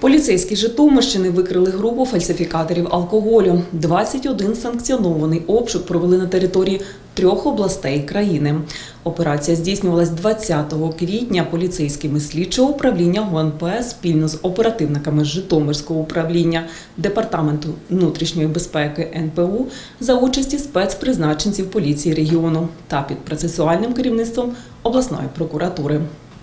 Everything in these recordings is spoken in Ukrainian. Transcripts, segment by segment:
Поліцейські Житомирщини викрили групу фальсифікаторів алкоголю. 21 санкціонований обшук провели на території трьох областей країни. Операція здійснювалась 20 квітня поліцейськими слідчого управління ГУНП спільно з оперативниками Житомирського управління Департаменту внутрішньої безпеки НПУ за участі спецпризначенців поліції регіону та під процесуальним керівництвом обласної прокуратури.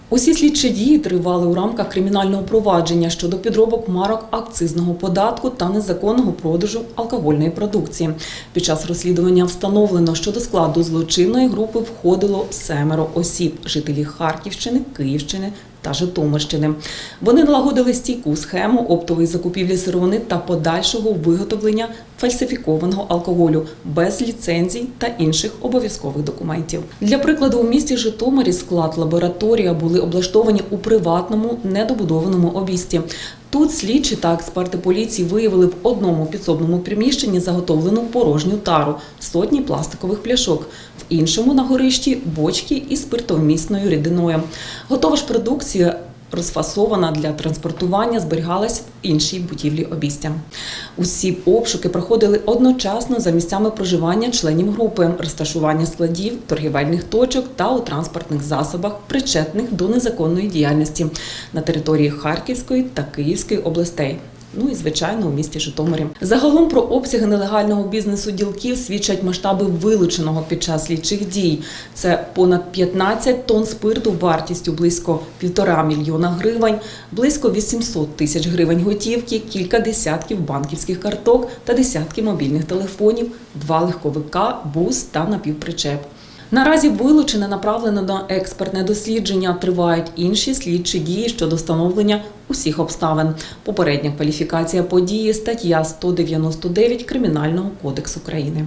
Усі слідчі дії тривали у рамках кримінального провадження щодо підробок марок акцизного податку та незаконного продажу алкогольної продукції. Під час розслідування встановлено, що до складу злочинної групи входило семеро осіб, жителі Харківщини, Київщини та Житомирщини. Вони налагодили стійку схему оптової закупівлі сировини та подальшого виготовлення фальсифікованого алкоголю без ліцензій та інших обов'язкових документів. Для прикладу, у місті Житомирі склад лабораторія були облаштовані у приватному недобудованому обійсті. Тут слідчі та експерти поліції виявили в одному підсобному приміщенні заготовлену порожню тару, сотні пластикових пляшок, в іншому на горищі бочки із спиртовмісною рідиною. Готова ж продукція розфасована для транспортування, зберігалась в іншій будівлі обійстя. Усі обшуки проходили одночасно за місцями проживання членів групи, розташування складів, торгівельних точок та у транспортних засобах, причетних до незаконної діяльності на території Харківської та Київської областей. Ну і звичайно у місті Житомирі. Загалом про обсяги нелегального бізнесу ділків свідчать масштаби вилученого під час слідчих дій. Це понад 15 тонн спирту вартістю близько півтора мільйона гривень, близько 800 тисяч гривень готівки, кілька десятків банківських карток та десятки мобільних телефонів, два легковика, бус та напівпричеп. Наразі вилучене направлено на експертне дослідження. Тривають інші слідчі дії щодо встановлення усіх обставин. Попередня кваліфікація події стаття 199 Кримінального кодексу України.